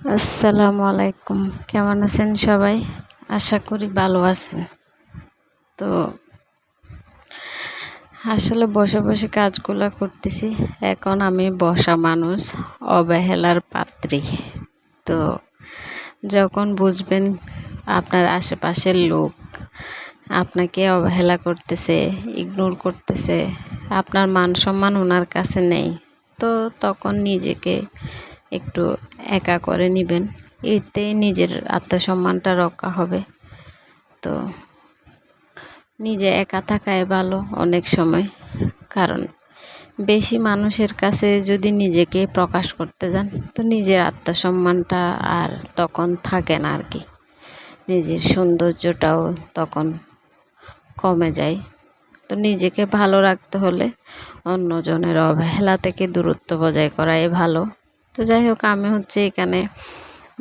আসসালামু আলাইকুম। কেমন আছেন সবাই? আশা করি ভালো আছেন। তো আসলে বসে বসে কাজগুলো করতেছি। এখন আমি বসা মানুষ, অবহেলার পাত্রী। তো যখন বুঝবেন আপনার আশেপাশের লোক আপনাকে অবহেলা করতেছে ইগনোর করতেছে, আপনার মান সম্মান ওনার কাছে নেই, তো তখন নিজেকে একটু একা করে নেবেন। এতে নিজের আত্মসম্মানটা রক্ষা হবে। তো নিজে একা থাকাই ভালো অনেক সময়। কারণ বেশি মানুষের কাছে যদি নিজেকে প্রকাশ করতে যান, তো নিজের আত্মসম্মানটা আর তখন থাকে না আর কি। নিজের সৌন্দর্যটাও তখন কমে যায়। তো নিজেকে ভালো রাখতে হলে অন্যজনের অবহেলা থেকে দূরত্ব বজায় করাই ভালো। তো যাই হোক, আমি হচ্ছে এখানে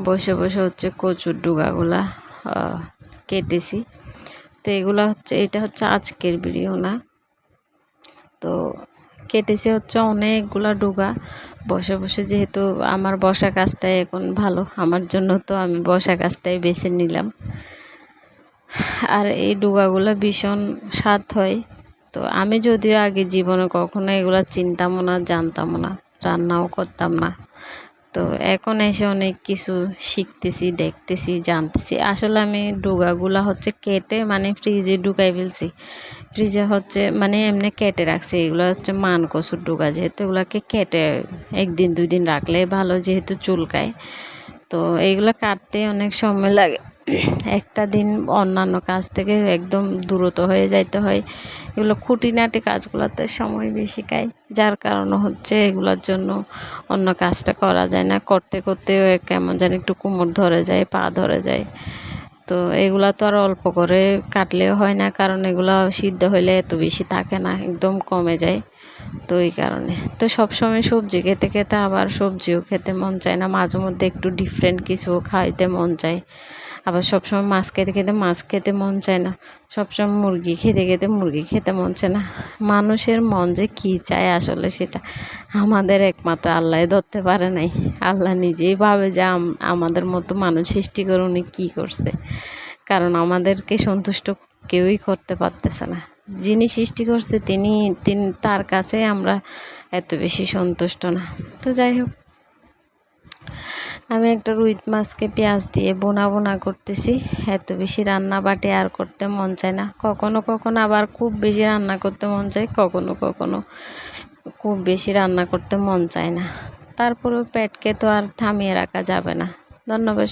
বসে বসে হচ্ছে কচুর ডুগাগুলা কেটেছি। তো এগুলো হচ্ছে, এটা হচ্ছে আজকের ভিডিও না তো কেটেছি হচ্ছে অনেকগুলা ডুগা। বসে বসে যেহেতু আমার বসা কাজটাই এখন ভালো, আমার জন্য তো আমি বসা কাজটাই বেছে নিলাম। আর এই ডুগাগুলো ভীষণ স্বাদ হয়। তো আমি যদিও আগে জীবনে কখনো এগুলো চিনতামও না, জানতামও না, রান্নাও করতাম না। তো এখন এসে অনেক কিছু শিখতেছি, দেখতেছি, জানতেছি। আসলে আমি ডোগাগুলা হচ্ছে কেটে মানে ফ্রিজে ঢুকাই ফেলছি। ফ্রিজে হচ্ছে মানে এমনি কেটে রাখছি। এগুলো হচ্ছে মান কচুর ডুগা যেহেতু এগুলোকে কেটে একদিন দুই দিন রাখলে ভালো যেহেতু চুলকায়। তো এইগুলো কাটতে অনেক সময় লাগে। একটা দিন অন্যান্য কাজ থেকে একদম দূরত হয়ে যাইতে হয়। এগুলো খুঁটিনাটি কাজগুলোতে সময় বেশি খায় যার কারণে হচ্ছে এগুলোর জন্য অন্য কাজটা করা যায় না। করতে করতেও কেমন যেন একটু কোমর ধরে যায়, পা ধরে যায়। তো এগুলা তো আর অল্প করে কাটলেও হয় না, কারণ এগুলো সিদ্ধ হলে এত বেশি থাকে না, একদম কমে যায়। তো এই কারণে। তো সবসময় সবজি খেতে খেতে আবার সবজিও খেতে মন চায় না। মাঝে মধ্যে একটু ডিফারেন্ট কিছু খাইতে মন চায়। আবার সবসময় মাছ খেতে খেতে মাছ খেতে মন চায় না। সবসময় মুরগি খেতে খেতে মুরগি খেতে মন চায় না। মানুষের মন যে কী চায় আসলে সেটা আমাদের একমাত্র আল্লাহ ধরতে পারে নাই। আল্লাহ নিজেই ভাবে যে আমাদের মতো মানুষ সৃষ্টি করে উনি কী করছে। কারণ আমাদেরকে সন্তুষ্ট কেউই করতে পারতেছে না। যিনি সৃষ্টি করছে তিনি তিনি, তার কাছে আমরা এত বেশি সন্তুষ্ট না। তো যাই হোক আমি একটা রুইত মাছকে পেঁয়াজ দিয়ে বোনা বোনা করতেছি। এত বেশি রান্না বাটে আর করতে মন চায় না। কখনো কখনো আবার খুব বেশি রান্না করতে মন চায়, কখনো কখনো খুব বেশি রান্না করতে মন চায় না। তারপরেও পেটকে তো আর থামিয়ে রাখা যাবে না। ধন্যবাদ।